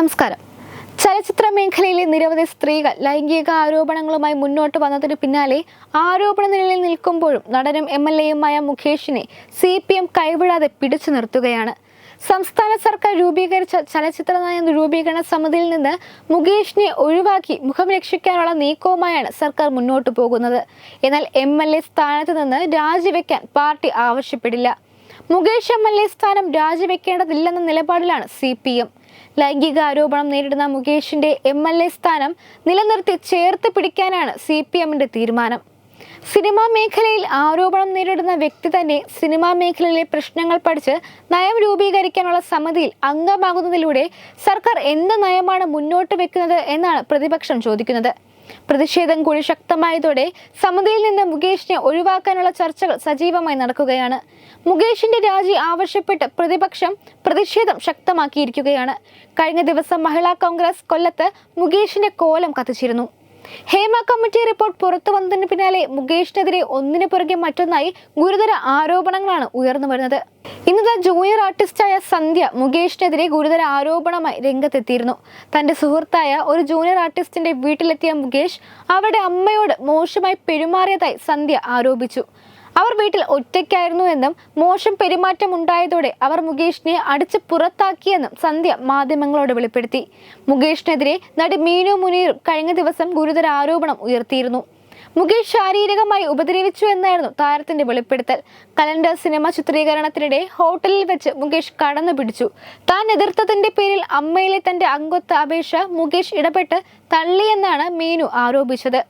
നമസ്കാരം. ചലച്ചിത്ര മേഖലയിലെ നിരവധി സ്ത്രീകൾ ലൈംഗിക ആരോപണങ്ങളുമായി മുന്നോട്ട് വന്നതിന് പിന്നാലെ ആരോപണ നിലയിൽ നിൽക്കുമ്പോഴും നടനും എം എൽ എയുമായ മുഖേഷിനെ സി പി എം കൈവിടാതെ പിടിച്ചു നിർത്തുകയാണ്. സംസ്ഥാന സർക്കാർ രൂപീകരിച്ച ചലച്ചിത്ര നയ രൂപീകരണ സമിതിയിൽ നിന്ന് മുകേഷിനെ ഒഴിവാക്കി മുഖം രക്ഷിക്കാനുള്ള നീക്കവുമായാണ് സർക്കാർ മുന്നോട്ട് പോകുന്നത്. എന്നാൽ എം എൽ എ സ്ഥാനത്ത് നിന്ന് രാജിവെക്കാൻ പാർട്ടി ആവശ്യപ്പെടില്ല. മുകേഷ് എം എൽ എ സ്ഥാനം രാജിവെക്കേണ്ടതില്ലെന്ന നിലപാടിലാണ് സി പി എം. ലൈംഗിക ആരോപണം നേരിടുന്ന മുകേഷിന്റെ എം എൽ എ സ്ഥാനം നിലനിർത്തി ചേർത്ത് പിടിക്കാനാണ് സി പി എമ്മിന്റെ തീരുമാനം. സിനിമാ മേഖലയിൽ ആരോപണം നേരിടുന്ന വ്യക്തി തന്നെ സിനിമാ മേഖലയിലെ പ്രശ്നങ്ങൾ പഠിച്ച് നയം രൂപീകരിക്കാനുള്ള സമിതിയിൽ അംഗമാകുന്നതിലൂടെ സർക്കാർ എന്ത് നയമാണ് മുന്നോട്ട് വെക്കുന്നത് എന്നാണ് പ്രതിപക്ഷം ചോദിക്കുന്നത്. പ്രതിഷേധം കൂടി ശക്തമായതോടെ സമിതിയിൽ നിന്ന് മുകേഷിനെ ഒഴിവാക്കാനുള്ള ചർച്ചകൾ സജീവമായി നടക്കുകയാണ്. മുകേഷിന്റെ രാജി ആവശ്യപ്പെട്ട് പ്രതിപക്ഷം പ്രതിഷേധം ശക്തമാക്കിയിരിക്കുകയാണ്. കഴിഞ്ഞ ദിവസം മഹിളാ കോൺഗ്രസ് കൊല്ലത്ത് മുകേഷിന്റെ കോലം കത്തിച്ചിരുന്നു. ഹേമ കമ്മിറ്റി റിപ്പോർട്ട് പുറത്തു വന്നതിന് പിന്നാലെ മുകേഷിനെതിരെ ഒന്നിനു പുറകെ മറ്റൊന്നായി ഗുരുതര ആരോപണങ്ങളാണ് ഉയർന്നു വരുന്നത്. ഇന്നത്തെ ജൂനിയർ ആർട്ടിസ്റ്റായ സന്ധ്യ മുകേഷിനെതിരെ ഗുരുതര ആരോപണമായി രംഗത്തെത്തിയിരുന്നു. തന്റെ സുഹൃത്തായ ഒരു ജൂനിയർ ആർട്ടിസ്റ്റിന്റെ വീട്ടിലെത്തിയ മുകേഷ് അവരുടെ അമ്മയോട് മോശമായി പെരുമാറിയതായി സന്ധ്യ ആരോപിച്ചു. അവർ വീട്ടിൽ ഒറ്റയ്ക്കായിരുന്നു എന്നും മോശം പെരുമാറ്റം ഉണ്ടായതോടെ അവർ മുകേഷിനെ അടിച്ച് പുറത്താക്കിയെന്നും സന്ധ്യ മാധ്യമങ്ങളോട് വെളിപ്പെടുത്തി. മുകേഷിനെതിരെ നടി മീനു മുനീർ കഴിഞ്ഞ ദിവസം ഗുരുതര ആരോപണം ഉയർത്തിയിരുന്നു. മുകേഷ് ശാരീരികമായി ഉപദ്രവിച്ചു എന്നായിരുന്നു താരത്തിന്റെ വെളിപ്പെടുത്തൽ. കലണ്ടർ സിനിമ ചിത്രീകരണത്തിനിടെ ഹോട്ടലിൽ വെച്ച് മുകേഷ് കടന്നു പിടിച്ചു. താൻ എതിർത്തതിന്റെ പേരിൽ അമ്മയിലെ തന്റെ അംഗത്വ അപേക്ഷ മുകേഷ് ഇടപെട്ട് തള്ളിയെന്നാണ് മീനു ആരോപിച്ചത്.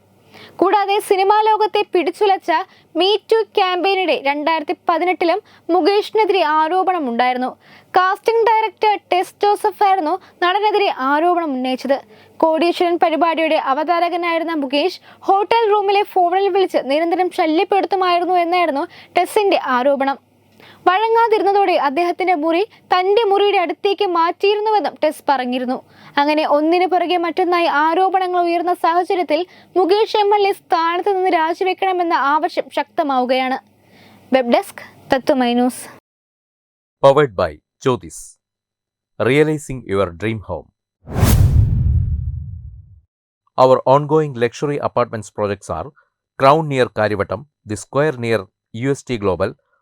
കൂടാതെ സിനിമാ ലോകത്തെ പിടിച്ചുലച്ച മീ ടു ക്യാമ്പയിനിടെ രണ്ടായിരത്തി പതിനെട്ടിലും മുകേഷിനെതിരെ ആരോപണം ഉണ്ടായിരുന്നു കാസ്റ്റിംഗ് ഡയറക്ടർ ടെസ് ജോസഫ് ആയിരുന്നു നടനെതിരെ ആരോപണം ഉന്നയിച്ചത്. കോടീശ്വരൻ പരിപാടിയുടെ അവതാരകനായിരുന്ന മുകേഷ് ഹോട്ടൽ റൂമിലെ ഫോണിൽ വിളിച്ച് നിരന്തരം ശല്യപ്പെടുത്തുമായിരുന്നു എന്നായിരുന്നു ടെസ്സിന്റെ ആരോപണം. വഴങ്ങാതിരുന്നതോടെ അദ്ദേഹത്തിന്റെ മുറി തന്റെ മുറിയുടെ അടുത്തേക്ക് മാറ്റിയിരുന്നുവെന്നും ടെസ് പറഞ്ഞിരുന്നു. അങ്ങനെ ഒന്നിനു പുറകെ മറ്റൊന്നായി ആരോപണങ്ങൾ ഉയർന്ന സാഹചര്യത്തിൽ മുകേഷ് എം എൽ എ സ്ഥാനത്ത് നിന്ന് രാജിവെക്കണമെന്ന ആവശ്യം ശക്തമാവുകയാണ്. Web desk Tatwamayi news. Luxury apartments projects R crown near Kariavattom the square near U S T Crown